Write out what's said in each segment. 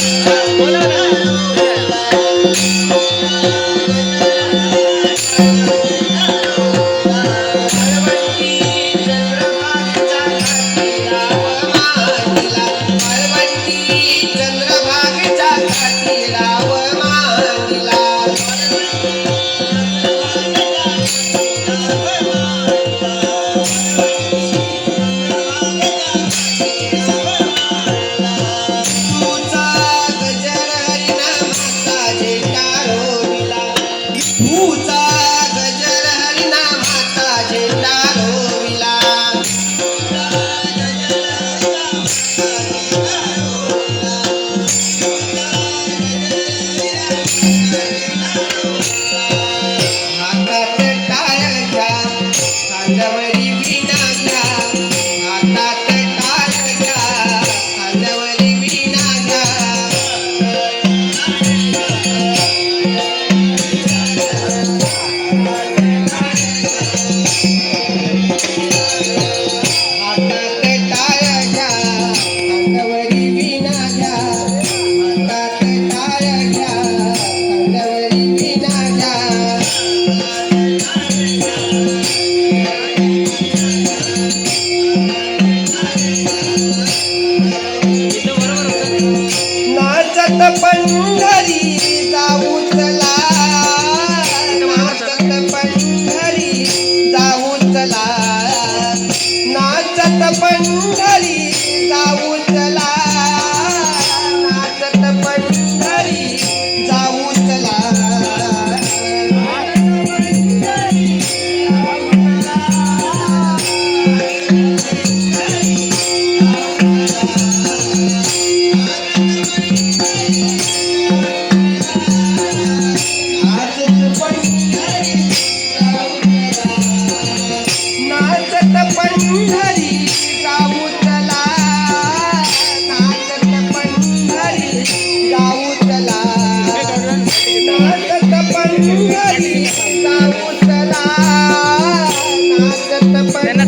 Thank you. संग पंढरी जाऊ चला. नाचत पंढरी जाऊ चला. नाचत पंढरी जाऊ चला.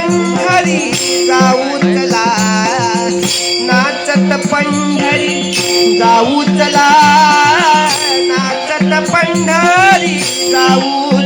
पंढरी जाऊ चला. नाचत पंढरी जाऊ चला. नाचत पंढरी जाऊ